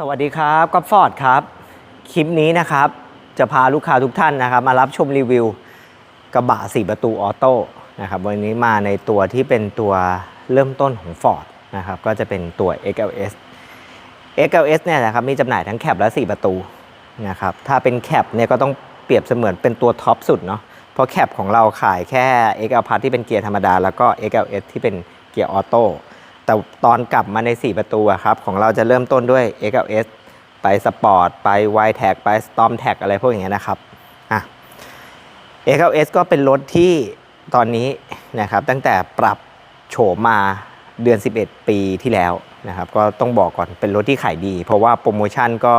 สวัสดีครับก๊อฟฟอร์ดครับ คลิปนี้นะครับจะพาลูกค้าทุกท่านนะครับ มารับชมรีวิวกระบะ4ประตูออโต้นะครับวันนี้มาในตัวที่เป็นตัวเริ่มต้นของ Ford นะครับก็จะเป็นตัว XLS XLS เนี่ยนะครับมีจำหน่ายทั้งแคปและ4 ประตูนะครับถ้าเป็นแคปเนี่ยก็ต้องเปรียบเสมือนเป็นตัวท็อปสุดเนาะเพราะแคปของเราขายแค่ XL Plus ที่เป็นเกียร์ธรรมดา แล้วก็ XLS ที่เป็นเกียร์ออโต้ แต่ตอนกลับมาใน 4 ประตูครับ ของเราจะเริ่มต้นด้วย XLS ไปสปอร์ตไป y t a g ไป Storm Tag อะไรพวกอย่างเงี้ยนะครับอะ XLS ก็เป็นรถที่ตอนนี้นะครับตั้งแต่ปรับโฉมมาเดือน 11 ปีที่แล้วนะครับก็ต้องบอกก่อนเป็นรถที่ขายดี เพราะว่าโปรโมชั่นก็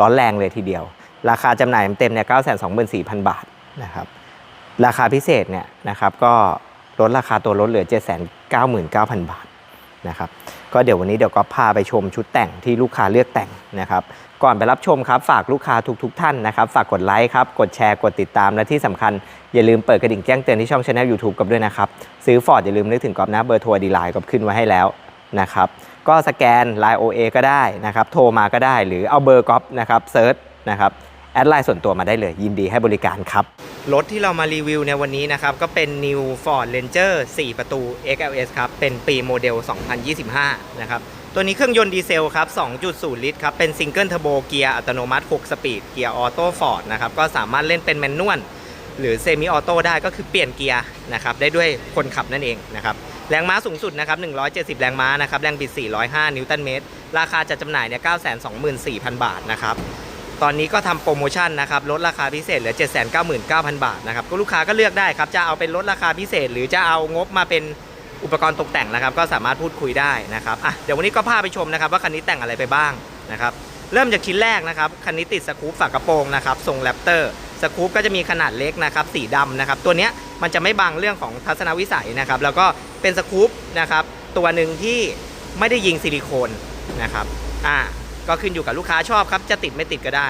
ร้อนแรงเลยทีเดียว ราคาจำหน่ายเต็มเนี่ย924,000 บาทนะครับราคาพิเศษเนี่ยนะครับก็ลดราคาตัวรถเหลือ 799,000 บาท นะครับก็เดี๋ยววันนี้เดี๋ยวก็พาไปชมชุดแต่งที่ลูกค้าเลือกแต่งนะครับก่อนไปรับชมครับฝากลูกค้าทุกๆทท่านนะครับฝากกดไลค์ครับกดแชร์กดติดตามและที่สำคัญอย่าลืมเปิดกระดิ่งแจ้งเตือนที่ช่องช anel YouTube กับด้วยนะครับซื้อฟอร์ดอย่าลืมนึกถึงกรอบนะเบอร์โทรดีไลน์ก็ขึ้นไว้ให้แล้วนะครับก็สแกน Line OA ก็ได้นะครับโทรมาก็ได้หรือเอาเบอร์ก๊อฟนะครับเซิร์ชนะครับ แอดไลน์ส่วนตัวมาได้เลย ยินดีให้บริการครับ รถที่เรามารีวิวในวันนี้นะครับ ก็เป็น New Ford Ranger 4 ประตู XLS ครับ เป็นปีโมเดล 2025 นะครับ ตัวนี้เครื่องยนต์ดีเซลครับ 2.0 ลิตรครับ เป็นซิงเกิลเทอร์โบเกียร์อัตโนมัติ 6 สปีด เกียร์ออโต้ฟอร์ดนะครับ ก็สามารถเล่นเป็นแมนนวลหรือเซมิออโต้ได้ก็คือเปลี่ยนเกียร์นะครับ ได้ด้วยคนขับนั่นเองนะครับแรงม้าสูงสุดนะครับ170 แรงม้านะครับ แรงบิด 405 นิวตันเมตร ราคาจะจำหน่ายเนี่ย924,000 บาทนะครับ ตอนนี้ก็ทำโปรโมชั่นนะครับลดราคาพิเศษเหลือ 799,000 บาทนะครับก็ลูกค้าก็เลือกได้ครับจะเอาเป็นลดราคาพิเศษ หรือจะเอางบมาเป็นอุปกรณ์ตกแต่งนะครับ ก็สามารถพูดคุยได้นะครับอะเดี๋ยววันนี้ก็พาไปชมนะครับ ว่าคันนี้แต่งอะไรไปบ้างนะครับเริ่มจากชิ้นแรกนะครับคันนี้ติดสกู๊ปฝากระโปรงนะครับทรงแรปเตอร์สกู๊ปก็จะมีขนาดเล็กนะครับสีดำนะครับตัวเนี้ยมันจะไม่บังเรื่องของทัศนวิสัยนะครับแล้วก็เป็นสกู๊ปนะครับตัวหนึ่งที่ไม่ได้ยิงซิลิโคนนะครับอ่า ก็ขึ้นอยู่กับลูกค้าชอบครับ จะติดไม่ติดก็ได้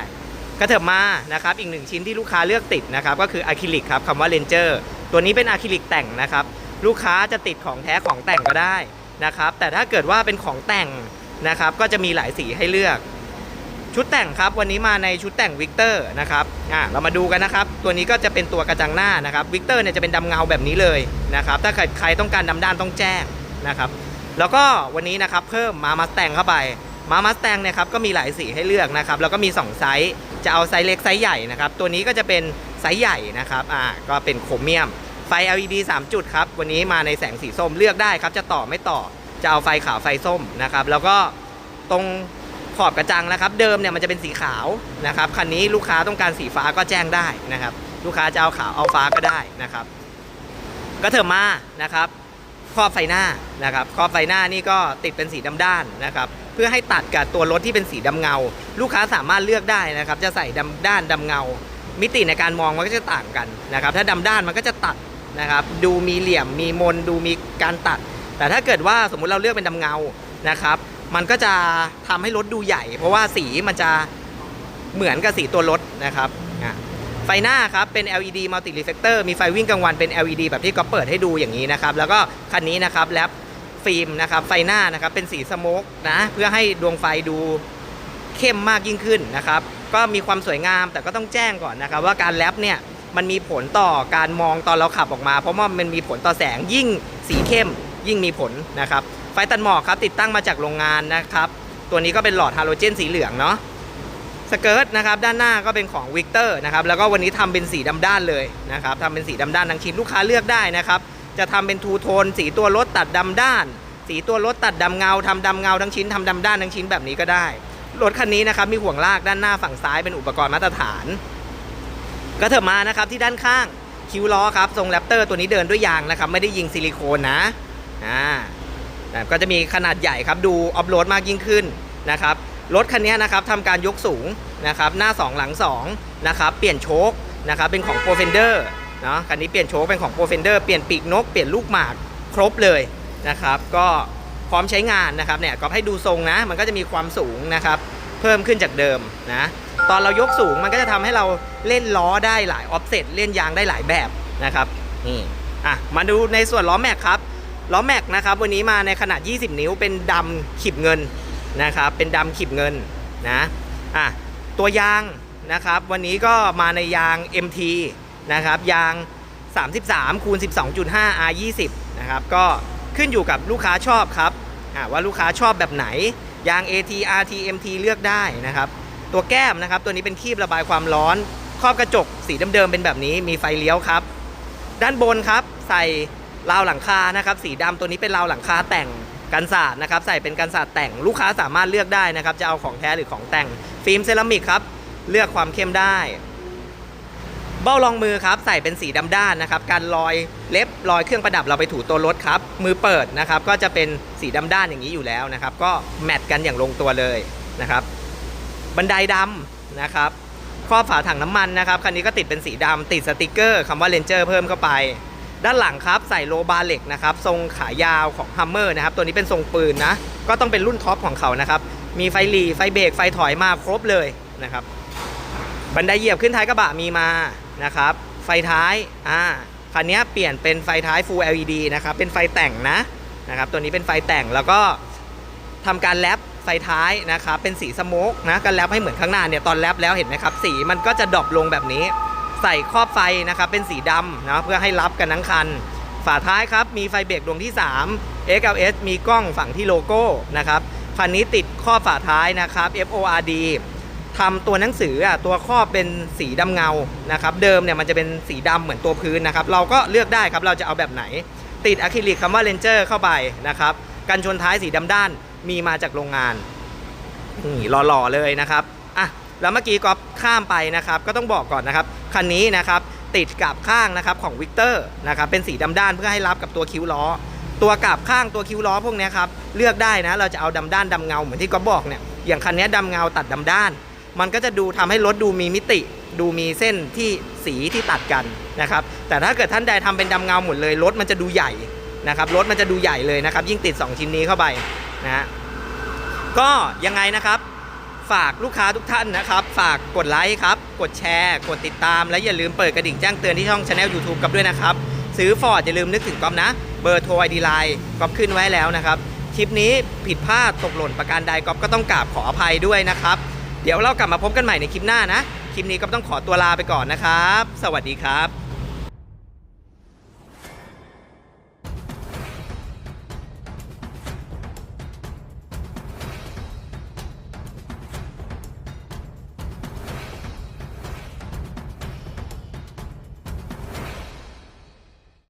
กระเถิบมานะครับอีกหนึ่งชิ้นที่ลูกค้าเลือกติดนะครับก็คืออะคริลิกครับคำว่าเลนเจอร์ตัวนี้เป็นอะคริลิกแต่งนะครับลูกค้าจะติดของแท้ของแต่งก็ได้นะครับแต่ถ้าเกิดว่าเป็นของแต่งนะครับก็จะมีหลายสีให้เลือก ชุดแต่งครับวันนี้มาในชุดแต่งวิกเตอร์นะครับอะเรามาดูกันนะครับตัวนี้ก็จะเป็นตัวกระจังหน้านะครับวิกเตอร์เนี่ยจะเป็นดำเงาแบบนี้เลยนะครับถ้าใครใครต้องการดำด้านต้องแจ้งนะครับแล้วก็วันนี้นะครับเพิ่มมามาแตงเข้าไป มามาสแตงเนี่ยครับก็มีหลายสีให้เลือกนะครับแล้วก็มี 2 ไซส์จะเอาไซส์เล็กไซส์ใหญ่นะครับตัวนี้ก็จะเป็นไซส์ใหญ่นะครับอ่าก็เป็นโครเมียม ไฟ LED 3 จุดครับวันนี้มาในแสงสีส้มเลือกได้ครับจะต่อไม่ต่อจะเอาไฟขาวไฟส้มนะครับแล้วก็ตรงขอบกระจังนะครับ เดิมเนี่ยมันจะเป็นสีขาวนะครับคันนี้ลูกค้าต้องการสีฟ้าก็แจ้งได้นะครับ ลูกค้าจะเอาขาวเอาฟ้าก็ได้นะครับ ก็เถอะมานะครับครอบไฟหน้านะครับครอบไฟหน้านี่ก็ติดเป็นสีดำด้านนะครับ เพื่อให้ตัดกับตัวรถที่เป็นสีดำเงา ลูกค้าสามารถเลือกได้นะครับ จะใส่ดำด้านดำเงา มิติในการมองมันก็จะต่างกันนะครับ ถ้าดำด้านมันก็จะตัดนะครับ ดูมีเหลี่ยมมีมนดูมีการตัด แต่ถ้าเกิดว่าสมมุติเราเลือกเป็นดำเงานะครับ มันก็จะทำให้รถดูใหญ่ เพราะว่าสีมันจะเหมือนกับสีตัวรถนะครับไฟหน้าครับ เป็น LED multi reflector มีไฟวิ่งกลางวันเป็น LED แบบที่ก็เปิดให้ดูอย่างนี้นะครับ แล้วก็คันนี้นะครับแรป ฟิล์มนะครับไฟหน้านะครับเป็นสีสโมกนะเพื่อให้ดวงไฟดูเข้มมากยิ่งขึ้นนะครับ ก็มีความสวยงามแต่ก็ต้องแจ้งก่อนนะครับ ว่าการแรปเนี่ยมันมีผลต่อการมองตอนเราขับออกมา เพราะว่ามันมีผลต่อแสงยิ่งสีเข้มยิ่งมีผลนะครับ ไฟตัดหมอกครับติดตั้งมาจากโรงงานนะครับ ตัวนี้ก็เป็นหลอดฮาโลเจนสีเหลืองเนาะสเกิร์ตนะครับด้านหน้าก็เป็นของวิกเตอร์นะครับแล้วก็วันนี้ทำเป็นสีดำด้านเลยนะครับทำเป็นสีดำด้านทั้งชิ้นลูกค้าเลือกได้นะครับ จะทำเป็นทูโทน สีตัวรถตัดดำด้าน สีตัวรถตัดดำเงาทำดำเงาทั้งชิ้นทำดำด้านทั้งชิ้นแบบนี้ก็ได้ รถคันนี้นะครับมีห่วงลากด้านหน้าฝั่งซ้ายเป็นอุปกรณ์มาตรฐาน ก็เถอะมานะครับที่ด้านข้างคิวล้อครับทรงแรปเตอร์ตัวนี้เดินด้วยยางนะครับไม่ได้ยิงซิลิโคนนะอ่าก็จะมีขนาดใหญ่ครับดูออฟโรดมากยิ่งขึ้นนะครับรถคันนี้นะครับทำการยกสูงนะครับหน้า 2 หลัง2นะครับเปลี่ยนโชคนะครับเป็นของ p r o f e n d e r เนาะคันนี้เปลี่ยนโชคเป็นของ p r o f e n d e r เปลี่ยนปีกนกเปลี่ยนลูกหมากครบเลยนะครับก็พร้อมใช้งานนะครับเนี่ยก็ให้ดูทรงนะ มันก็จะมีความสูงนะครับเพิ่มขึ้นจากเดิมนะตอนเรายกสูงมันก็จะทำให้เราเล่นล้อได้หลายออฟเซตเล่นยางได้หลายแบบนะครับนี่อะมาดูในส่วนล้อแม็กครับล้อแม็กนะครับวันนี้มาในขนาด 20 นิ้วเป็นดำขีบเงินนะครับเป็นดำขีบเงินนะอะตัวยางนะครับวันนี้ก็มาในยาง MT นะครับยาง 33คูณ12.5 R20 นะครับก็ขึ้นอยู่กับลูกค้าชอบครับว่าลูกค้าชอบแบบไหน ยาง AT RT MT เลือกได้นะครับตัวแก้มนะครับตัวนี้เป็นคีบระบายความร้อน ครอบกระจกสีเดิมๆเป็นแบบนี้มีไฟเลี้ยวครับ ด้านบนครับใส่ราวหลังคานะครับสีดำตัวนี้เป็นราวหลังคาแต่งกันศาสตร์นะครับใส่เป็นกันศาสตร์แต่งลูกค้าสามารถเลือกได้นะครับจะเอาของแท้หรือของแต่งฟิล์มเซรามิกครับเลือกความเข้มได้ เบ้ารองมือครับใส่เป็นสีดำด้านนะครับการรอยเล็บรอยเครื่องประดับเราไปถูตัวรถครับมือเปิดนะครับก็จะเป็นสีดำด้านอย่างนี้อยู่แล้วนะครับก็แมทกันอย่างลงตัวเลยนะครับบันไดดำนะครับครอบฝาถังน้ำมันนะครับคันนี้ก็ติดเป็นสีดำติดสติกเกอร์คำว่าเลนเจอร์เพิ่มเข้าไป ด้านหลังครับใส่โลบาร์เหล็กนะครับทรงขายาวของฮัมเมอร์นะครับตัวนี้เป็นทรงปืนนะก็ต้องเป็นรุ่นท็อปของเขานะครับมีไฟหลีไฟเบรกไฟถอยมาครบเลยนะครับบันไดเหยียบขึ้นท้ายกระบะมีมา นะครับ ไฟท้ายอ่าคันนี้เปลี่ยนเป็นไฟท้าย Full LED นะครับ เป็นไฟแต่งนะนะครับ ตัวนี้เป็นไฟแต่งแล้วก็ทำการแรปไฟท้ายนะครับ เป็นสีสโมกนะก็แรปให้เหมือนข้างหน้าเนี่ยตอนแรปแล้วเห็นไหมครับ สีมันก็จะดรอปลงแบบนี้ ใส่ครอบไฟนะครับเป็นสีดำนะเพื่อให้รับกันทั้งคัน ฝาท้ายครับมีไฟเบรกดวงที่ 3 XLS มีกล้องฝั่งที่โลโก้นะครับคันนี้ติดครอบฝาท้ายนะครับ FORD ทำตัวหนังสืออะตัวครอเป็นสีดำเงานะครับ เดิมเนี่ยมันจะเป็นสีดำเหมือนตัวพื้นนะครับ เราก็เลือกได้ครับเราจะเอาแบบไหน ติดอะคริลิกคำว่าเลนเจอร์เข้าไปนะครับกันชนท้ายสีดำด้านมีมาจากโรงงานนี่หล่อๆเลยนะครับอะแล้วเมื่อกี้ก๊อฟข้ามไปนะครับ ก็ต้องบอกก่อนนะครับคันนี้นะครับติดกับข้างนะครับของวิกเตอร์นะครับเป็นสีดำด้านเพื่อให้รับกับตัวคิ้วล้อ ตัวกับข้างตัวคิ้วล้อพวกนี้ครับเลือกได้นะเราจะเอาดำด้านดำเงาเหมือนที่ก๊อฟบอกเนี่ยอย่างคันนี้ดำเงาตัดดำด้าน มันก็จะดูทำให้รถดูมีมิติ ดูมีเส้นที่สีที่ตัดกันนะครับ แต่ถ้าเกิดท่านใดทำเป็นดำเงาหมดเลยรถมันจะดูใหญ่นะครับรถมันจะดูใหญ่เลยนะครับ ยิ่งติด 2 ชิ้นนี้เข้าไปนะฮะก็ยังไงนะครับ ฝากลูกค้าทุกท่านนะครับ ฝากกดไลค์ครับ กดแชร์ กดติดตาม และอย่าลืมเปิดกระดิ่งแจ้งเตือนที่ช่องช anel YouTube กับด้วยนะครับ ซื้อฟอร์ดอย่าลืมนึกถึงก๊อฟนะ เบอร์โทรไอดีไลน์ก๊อฟขึ้นไว้แล้วนะครับ คลิปนี้ผิดพลาดตกหล่นประการใดก๊อฟก็ต้องกราบขออภัยด้วยนะครับ เดี๋ยวเรากลับมาพบกันใหม่ในคลิปหน้านะ คลิปนี้ก็ต้องขอตัวลาไปก่อนนะครับ สวัสดีครับ